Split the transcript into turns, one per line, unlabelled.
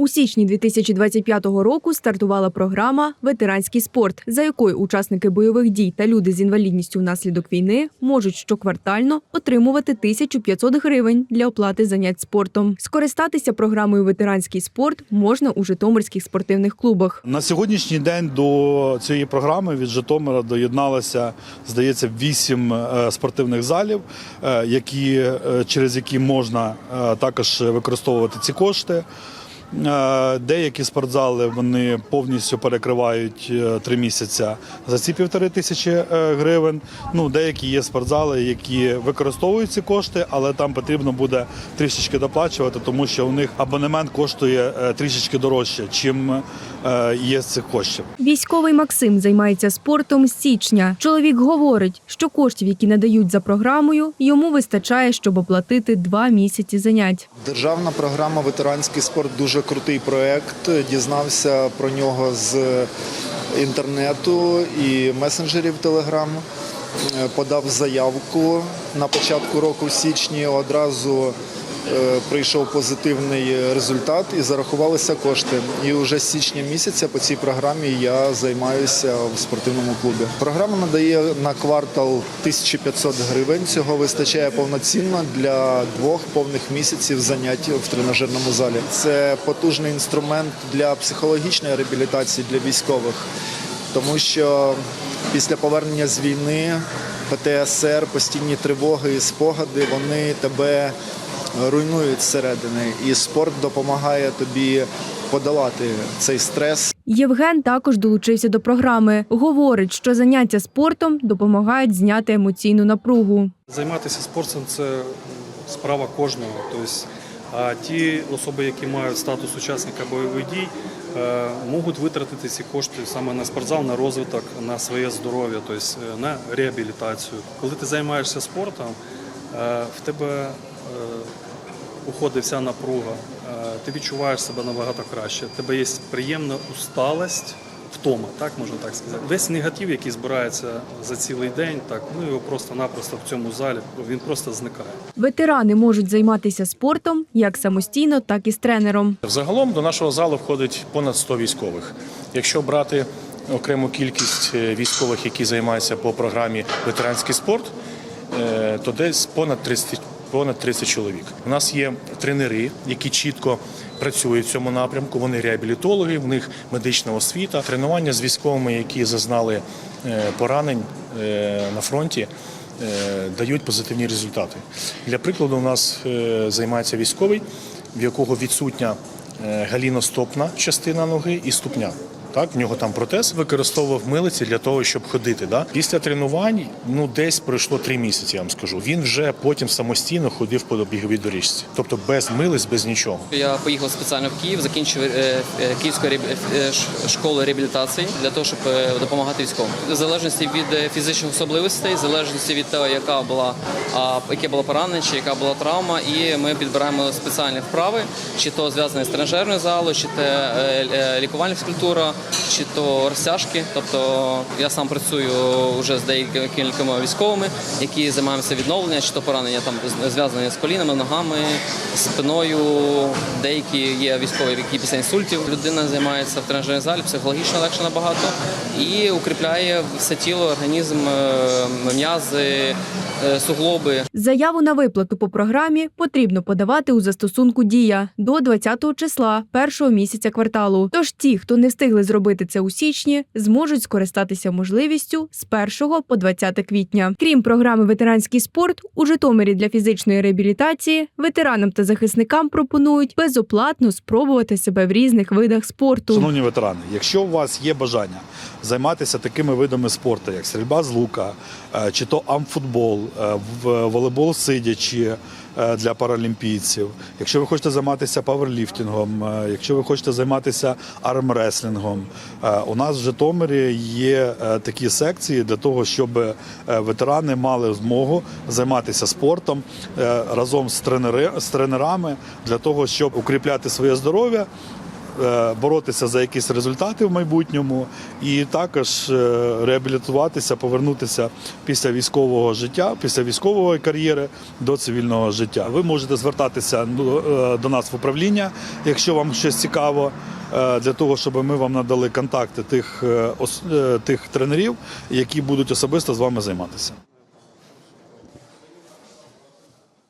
У січні 2025 року стартувала програма Ветеранський спорт, за якою учасники бойових дій та люди з інвалідністю внаслідок війни можуть щоквартально отримувати 1500 гривень для оплати занять спортом. Скористатися програмою Ветеранський спорт можна у Житомирських спортивних клубах.
На сьогоднішній день до цієї програми від Житомира доєдналося, здається, вісім е, спортивних залів, е, які, е, через які можна також використовувати ці кошти. Е, Деякі спортзали вони повністю перекривають е, три місяці за ці півтори тисячі е, гривень. Ну деякі є спортзали, які використовують ці кошти, але там потрібно буде трішечки доплачувати, тому що у них абонемент коштує трішечки дорожче, чим є з цих коштів.
Військовий Максим займається спортом з січня. Чоловік говорить, що коштів, які надають за програмою, йому вистачає, щоб оплатити два місяці занять.
Державна програма Ветеранський спорт дуже крутий проект. Дізнався про нього з інтернету і месенджерів Телеграм. Подав заявку на початку року в січні. Одразу прийшов позитивний результат і зарахувалися кошти. І вже з січня місяця по цій програмі я займаюся в спортивному клубі. Програма надає на квартал 1500 гривень. Цього вистачає повноцінно для двох повних місяців занять в тренажерному залі. Це потужний інструмент для психологічної реабілітації для військових, тому що після повернення з війни ПТСР, постійні тривоги і спогади вони тебе руйнують зсередини, і спорт допомагає тобі подолати цей стрес.
Євген також долучився до програми. Говорить, що заняття спортом допомагають зняти емоційну напругу.
Займатися спортом це справа кожного. Тобто, а ті особи, які мають статус учасника бойових дій, е, можуть витратити ці кошти саме на спортзал, на розвиток, на своє здоров'я, тобто е, на реабілітацію. Коли ти займаєшся спортом, в тебе е, уходить вся напруга, е, ти відчуваєш себе набагато краще. В тебе є приємна усталость. Втома, так можна так сказати. Весь негатив, який збирається за цілий день, так ну його просто-напросто в цьому залі він просто зникає.
Ветерани можуть займатися спортом як самостійно, так і з тренером.
Загалом до нашого залу входить понад 100 військових. Якщо брати окрему кількість е, військових, які займаються по програмі ветеранський спорт, е, то десь понад 30, понад 30 чоловік. У нас є тренери, які чітко працюють в цьому напрямку. Вони реабілітологи, в них медична освіта, тренування з військовими, які зазнали е, поранень е, на фронті. е, Дають позитивні результати. Для прикладу, у нас е, займається військовий, в якого відсутня е, галіностопна частина ноги і ступня. Так, в нього там протез використовував милиці для того, щоб ходити. Да? Після тренувань ну десь пройшло три місяці. Я вам скажу. Він вже потім самостійно ходив по біговій доріжці, тобто без милиць, без нічого.
Я поїхав спеціально в Київ, закінчив е, е, Київську реабі- е, школу реабілітації для того, щоб допомагати військовим. В залежності від фізичних особливостей, в залежності від того, яка була яке було поранення, чи яка була травма, і ми підбираємо спеціальні вправи, чи то зв'язані з тренажерною залою, чи то е, е, лікувальна фізкультура, чи то розтяжки. Тобто я сам працюю вже з деякими кількома військовими, які займаються відновленням, чи то поранення там з- зв'язані з колінами, ногами, спиною. Деякі є військові, які після інсультів людина займається в тренажерній залі, психологічно легше набагато і укріпляє все тіло, організм, е, м'язи, е, суглоби.
Заяву на виплату по програмі потрібно подавати у застосунку Дія до 20 числа першого місяця кварталу. Тож ті, хто не встигли зробити це у січні, зможуть скористатися можливістю з 1 по 20 квітня. Крім програми Ветеранський спорт у Житомирі для фізичної реабілітації ветеранам та захисникам пропонують безоплатно спробувати себе в різних видах спорту.
Шановні ветерани, якщо у вас є бажання займатися такими видами спорту, як стрільба з лука, е, чи то амфутбол, е, волейбол сидячи для паралімпійців, якщо ви хочете займатися паверліфтингом, е, якщо ви хочете займатися армреслінгом, е, у нас в Житомирі є е, такі секції для того, щоб е, ветерани мали змогу займатися спортом е, разом з тренерами для того, щоб укріпляти своє здоров'я е, боротися за якісь результати в майбутньому, і також е, реабілітуватися, повернутися після військового життя, після військової кар'єри до цивільного життя. Ви можете звертатися е, до нас в управління, якщо вам щось цікаво. е, Для того щоб ми вам надали контакти тих, е, е, тих тренерів, які будуть особисто з вами займатися.